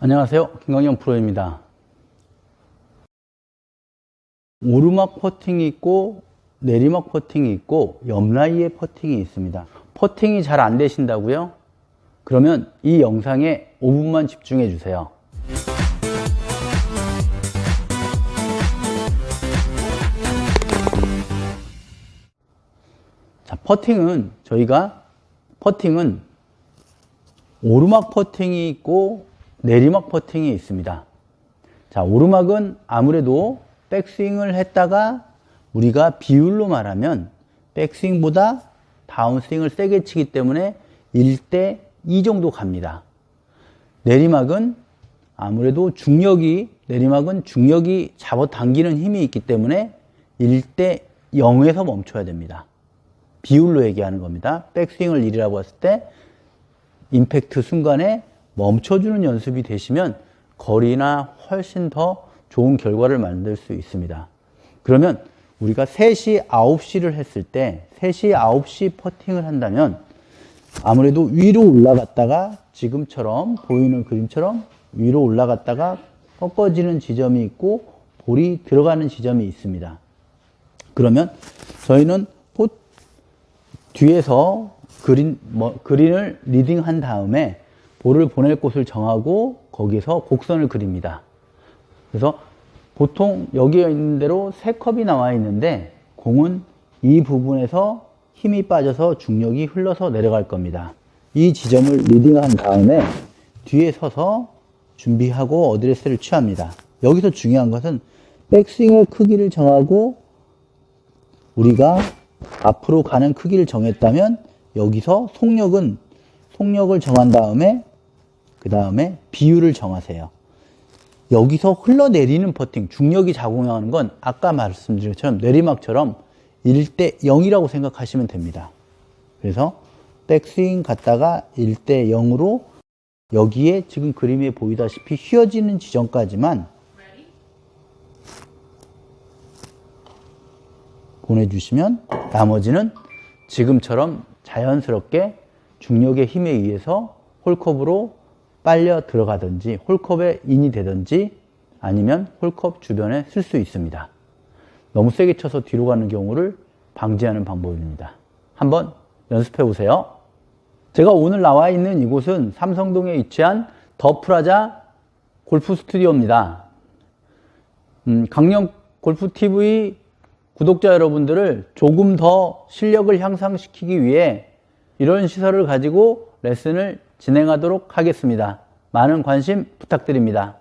안녕하세요. 김광현 프로입니다. 오르막 퍼팅이 있고 내리막 퍼팅이 있고 옆라이의 퍼팅이 있습니다. 퍼팅이 잘 안 되신다고요? 그러면 이 영상에 5분만 집중해 주세요. 자, 퍼팅은 저희가 퍼팅은 오르막 퍼팅이 있고 내리막 퍼팅이 있습니다. 자, 오르막은 아무래도 백스윙을 했다가 우리가 비율로 말하면 백스윙보다 다운스윙을 세게 치기 때문에 1대 2 정도 갑니다. 내리막은 아무래도 중력이 내리막은 중력이 잡아당기는 힘이 있기 때문에 1대 0에서 멈춰야 됩니다. 비율로 얘기하는 겁니다. 백스윙을 1이라고 했을 때 임팩트 순간에 멈춰주는 연습이 되시면 거리나 훨씬 더 좋은 결과를 만들 수 있습니다. 그러면 우리가 3시, 9시를 했을 때 3시, 9시 퍼팅을 한다면 아무래도 위로 올라갔다가 지금처럼 보이는 그림처럼 위로 올라갔다가 꺾어지는 지점이 있고 볼이 들어가는 지점이 있습니다. 그러면 저희는 포, 뒤에서 그린, 뭐, 그린을 리딩한 다음에 볼을 보낼 곳을 정하고 거기서 곡선을 그립니다. 그래서 보통 여기에 있는 대로 세 컵이 나와 있는데 공은 이 부분에서 힘이 빠져서 중력이 흘러서 내려갈 겁니다. 이 지점을 리딩한 다음에 뒤에 서서 준비하고 어드레스를 취합니다. 여기서 중요한 것은 백스윙의 크기를 정하고 우리가 앞으로 가는 크기를 정했다면 여기서 속력은 속력을 정한 다음에 그 다음에 비율을 정하세요. 여기서 흘러내리는 퍼팅, 중력이 작용하는 건 아까 말씀드린 것처럼 내리막처럼 1대 0이라고 생각하시면 됩니다. 그래서 백스윙 갔다가 1대 0으로 여기에 지금 그림에 보이다시피 휘어지는 지점까지만 보내주시면 나머지는 지금처럼 자연스럽게 중력의 힘에 의해서 홀컵으로 빨려 들어가든지 홀컵에 인이 되든지 아니면 홀컵 주변에 쓸 수 있습니다. 너무 세게 쳐서 뒤로 가는 경우를 방지하는 방법입니다. 한번 연습해 보세요. 제가 오늘 나와 있는 이곳은 삼성동에 위치한 더 프라자 골프 스튜디오입니다. 음, 강령 골프 TV 구독자 여러분들을 조금 더 실력을 향상시키기 위해 이런 시설을 가지고 레슨을 진행하도록 하겠습니다. 많은 관심 부탁드립니다.